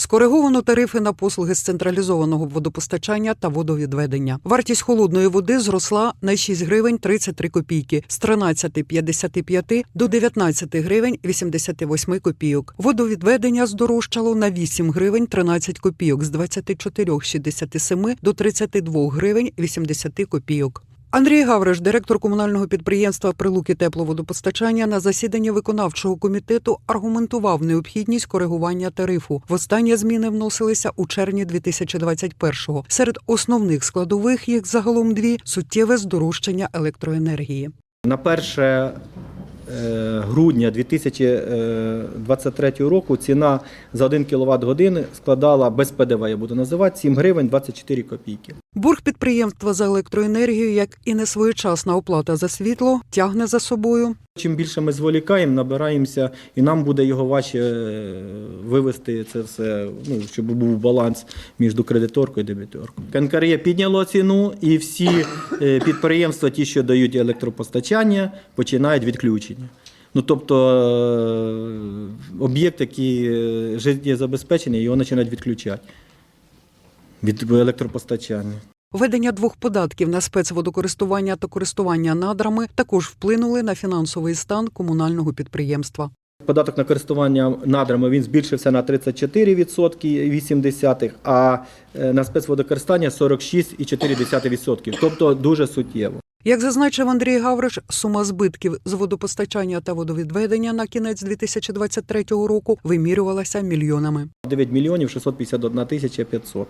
Скориговано тарифи на послуги з централізованого водопостачання та водовідведення. Вартість холодної води зросла на 6 гривень 33 копійки з 13,55 до 19 гривень 88 копійок. Водовідведення здорожчало на 8 гривень 13 копійок з 24,67 до 32 гривень 80 копійок. Андрій Гавриш, директор комунального підприємства Прилуки тепловодопостачання, на засіданні виконавчого комітету аргументував необхідність коригування тарифу. Востаннє зміни вносилися у червні 2021-го. Серед основних складових їх загалом дві суттєве здорожчання електроенергії. На 1 е, грудня 2023 року ціна за 1 кВт години складала без ПДВ, я буду називати 7 гривень 24 копійки. Бург підприємства за електроенергію, як і несвоєчасна оплата за світло, тягне за собою Чим більше ми зволікаємо, набираємося, і нам буде його важче е, вивести це все, ну, щоб був баланс між кредиторкою і дебіторкою. КНКРЄ підняло ціну, і всі е, підприємства, ті, що дають електропостачання, починають відключення. Ну, тобто е, об'єкт, який життєзабезпечений, його починають відключати від електропостачання. Введення двох податків на спецводокористування та користування надрами також вплинули на фінансовий стан комунального підприємства. Податок на користування надрами він збільшився на 34,8, а е, на спецводокористання 46,4%. Тобто дуже суттєво. Як зазначив Андрій Гавриш, сума збитків з водопостачання та водовідведення на кінець 2023 року вимірювалася мільйонами. 9 мільйонів 651 тисяча 500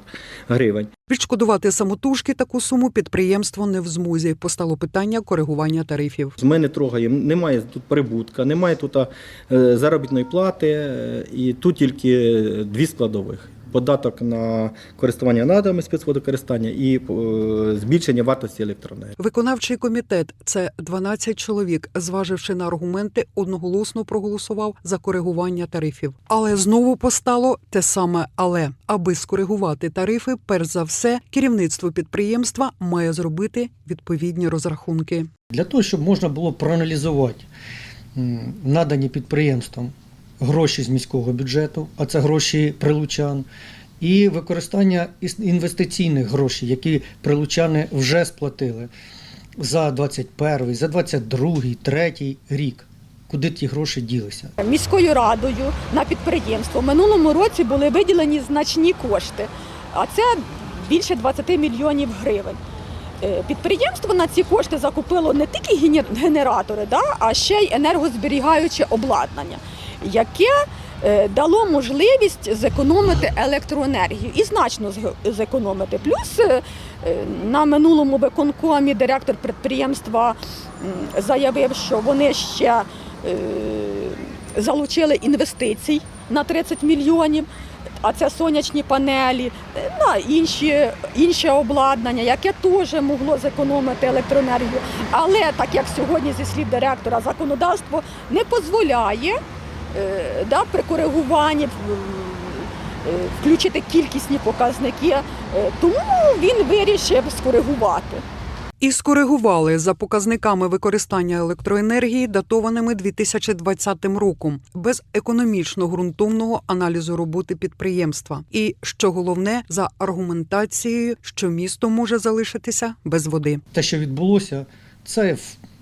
гривень. Відшкодувати самотужки таку суму підприємство не в змозі. Постало питання коригування тарифів. Ми не трогаємо, немає тут прибутка, немає тут е, заробітної плати, е, і тут тільки дві складових. Податок на користування надрами спецводокористання і е, збільшення вартості електроенергії. Виконавчий комітет це 12 чоловік, зваживши на аргументи, одноголосно проголосував за коригування тарифів. Але знову постало те саме. Але аби скоригувати тарифи, перш за все, керівництво підприємства має зробити відповідні розрахунки. Для того, щоб можна було проаналізувати надані підприємствам гроші з міського бюджету, а це гроші прилучан, і використання інвестиційних грошей, які прилучани вже сплатили за 21, за 22, 3 рік. Куди ті гроші ділися? міською радою на підприємство. В минулому році були виділені значні кошти, а це більше 20 мільйонів гривень. Е, Підприємство на ці кошти закупило не тільки генер- генератори, да, а ще й енергозберігаюче обладнання, яке е, дало можливість зекономити електроенергію і значно зекономити. Плюс е, е, на минулому виконкомі директор підприємства заявив, що вони ще залучили інвестицій на 30 мільйонів. А це сонячні панелі, на інші, інше обладнання, яке теж могло зекономити електроенергію. Але так як сьогодні, зі слів директора, законодавство не дозволяє да, при коригуванні е, включити кількісні показники, е, тому він вирішив скоригувати. І скоригували за показниками використання електроенергії, датованими 2020 роком, без економічно ґрунтовного аналізу роботи підприємства. І що головне, за аргументацією, що місто може залишитися без води. Те, що відбулося, це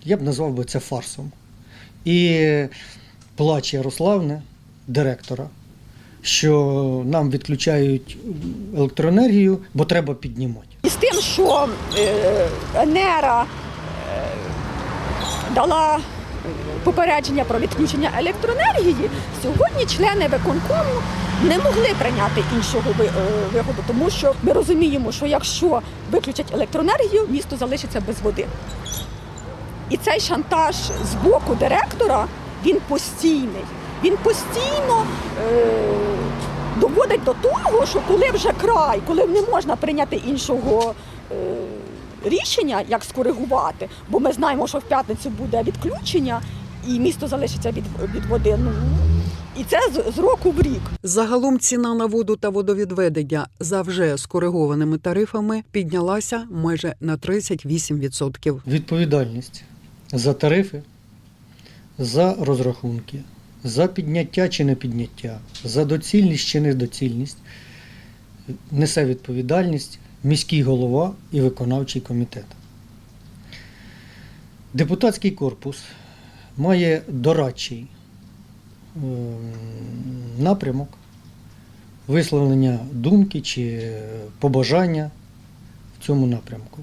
я б назвав би це фарсом. І плач Ярославне, директора, що нам відключають електроенергію, бо треба піднімати. І з тим, що е, Енера е, дала попередження про відключення електроенергії, сьогодні члени виконкому не могли прийняти іншого ви- е, виходу, тому що ми розуміємо, що якщо виключать електроенергію, місто залишиться без води. І цей шантаж з боку директора він постійний. Він постійно е, доводить до того, що коли вже край, коли не можна прийняти іншого е, рішення, як скоригувати, бо ми знаємо, що в п'ятницю буде відключення і місто залишиться від, від води. Ну, і це з, з року в рік. Загалом ціна на воду та водовідведення за вже скоригованими тарифами піднялася майже на 38%. Відповідальність за тарифи, за розрахунки за підняття чи не підняття, за доцільність чи недоцільність несе відповідальність міський голова і виконавчий комітет. Депутатський корпус має дорадчий ем, напрямок висловлення думки чи побажання в цьому напрямку.